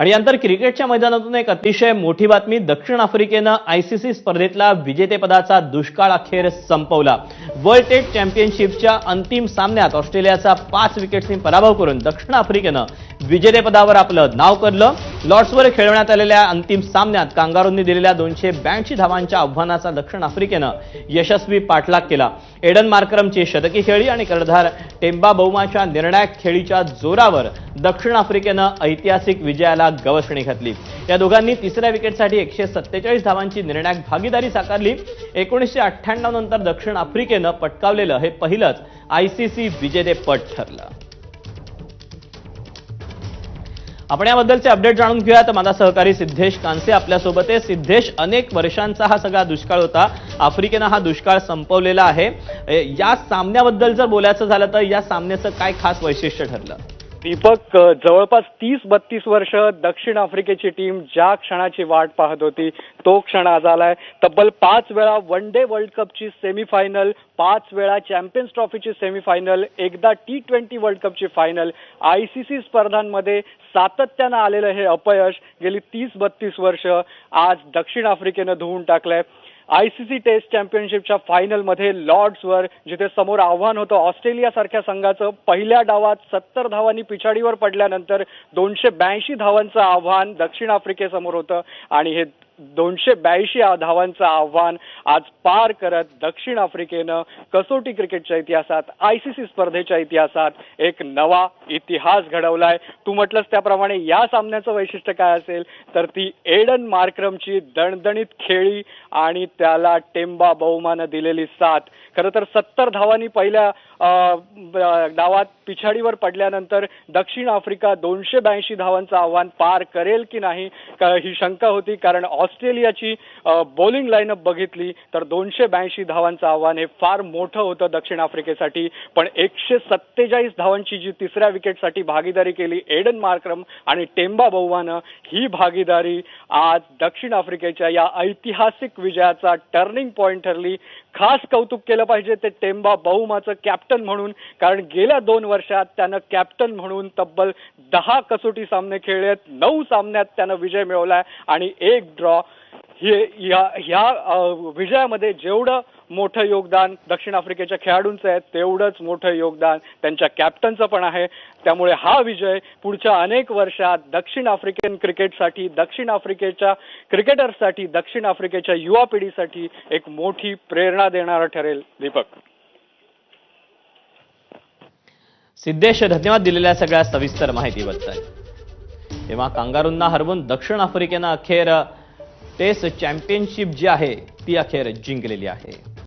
आणि नंतर क्रिकेटच्या मैदानातून एक अतिशय मोठी बातमी दक्षिण आफ्रिकेनं आयसीसी स्पर्धेतला विजेतेपदाचा दुष्काळ अखेर संपवला. वर्ल्ड टेस्ट चॅम्पियनशिपच्या अंतिम सामन्यात ऑस्ट्रेलियाचा पाच विकेट्सनी पराभव करून दक्षिण आफ्रिकेनं विजेतेपदावर आपलं नाव करलं. लॉर्ड्सवर खेळवण्यात आलेल्या अंतिम सामन्यात कांगारूंनी दिलेल्या दोनशे ब्याऐंशी धावांच्या आव्हानाचा दक्षिण आफ्रिकेनं यशस्वी पाठलाग केला. एडन मार्करमची शतकी खेळी आणि कर्णधार टेम्बा बौमाच्या निर्णायक खेळीच्या जोरावर दक्षिण आफ्रिकेनं ऐतिहासिक विजयाला गवसणी घातली. या दोघांनी तिसऱ्या विकेटसाठी एकशे सत्तेचाळीस धावांची निर्णायक भागीदारी साकारली. एकोणीसशे अठ्ठ्याण्णव नंतर दक्षिण आफ्रिकेनं पटकावलेलं हे पहिलंच आयसीसी विजेतेपद ठरलं. आपण याबद्दलचे अपडेट जाणून घेऊया तर माझा सहकारी सिद्धेश कांसे आपल्यासोबत आहे. सिद्धेश अनेक वर्षांचा हा सगळा दुष्काळ होता. आफ्रिकेनं हा दुष्काळ संपवलेला आहे. या सामन्याबद्दल जर बोलायचं झालं तर या सामन्याचं काय खास वैशिष्ट्य ठरलं? दीपक जवळपास तीस बत्तीस वर्ष दक्षिण आफ्रिकेची टीम ज्या क्षणाची वाट पाहत होती तो क्षण आज आलाय. तब्बल पाच वेळा वन डे वर्ल्ड कपची सेमीफायनल पाच वेळा चॅम्पियन्स ट्रॉफीची सेमीफायनल एकदा टी ट्वेंटी वर्ल्ड कपची फायनल. आय सी सी स्पर्धांमध्ये सातत्यानं आलेलं हे अपयश गेली तीस बत्तीस वर्ष आज दक्षिण आफ्रिकेनं धुवून टाकलंय. आयसीसी टेस्ट चॅम्पियनशिपच्या फायनलमध्ये लॉर्ड्सवर जिथे समोर आव्हान होतं ऑस्ट्रेलियासारख्या संघाचं पहिल्या डावात सत्तर धावांनी पिछाडीवर पडल्यानंतर दोनशे ब्याऐंशी धावांचं आव्हान दक्षिण आफ्रिकेसमोर होतं. आणि हे दोनशे ब्याऐंशी धावांचं आव्हान आज पार करत दक्षिण आफ्रिकेनं कसोटी क्रिकेटच्या इतिहासात आयसीसी स्पर्धेच्या इतिहासात एक नवा इतिहास घडवलाय. तू म्हटलंस त्याप्रमाणे या सामन्याचं वैशिष्ट्य काय असेल? तर ती एडन मार्क्रमची दणदणीत खेळी आणि त्याला टेंबा बहुमानं दिलेली साथ. खरं तर सत्तर धावांनी पहिल्या डावात पिछाडीवर पडल्यानंतर दक्षिण आफ्रिका दोनशे ब्याऐंशी धावांचं आव्हान पार करेल की नाही का- ही शंका होती कारण ऑस्ट्रेलियाची बॉलिंग लाईनअप बघितली तर दोनशे ब्याऐंशी धावांचं आव्हान हे फार मोठं होतं दक्षिण आफ्रिकेसाठी. पण एकशे सत्तेचाळीस धावांची जी तिसऱ्या विकेटसाठी भागीदारी केली एडन मार्क्रम आणि टेंबा बहुवानं ही भागीदारी आज दक्षिण आफ्रिकेच्या या ऐतिहासिक विजयाचा टर्निंग पॉईंट ठरली. खास कौतुक केलं पाहिजे ते टेंबा बहुमाचं कॅप्टन म्हणून कारण गेल्या दोन वर्षात त्यानं कॅप्टन म्हणून तब्बल दहा कसोटी सामने खेळलेत नऊ सामन्यात त्यानं विजय मिळवलाय आणि एक ड्रॉ ह्या विजयामध्ये जेवढं मोठं योगदान दक्षिण आफ्रिकेच्या खेळाडूंचं आहे तेवढंच मोठं योगदान त्यांच्या कॅप्टनचं पण आहे. त्यामुळे हा विजय पुढच्या अनेक वर्षात दक्षिण आफ्रिकन क्रिकेटसाठी दक्षिण आफ्रिकेच्या क्रिकेटर्ससाठी दक्षिण आफ्रिकेच्या युवा पिढीसाठी एक मोठी प्रेरणा देणारा ठरेल दीपक. सिद्धेश धन्यवाद दिलेल्या सगळ्या सविस्तर माहितीबद्दल. तेव्हा कांगारूंना हरवून दक्षिण आफ्रिकेनं अखेर टेस्ट चॅम्पियनशिप जी आहे ती अखेर जिंकलेली आहे.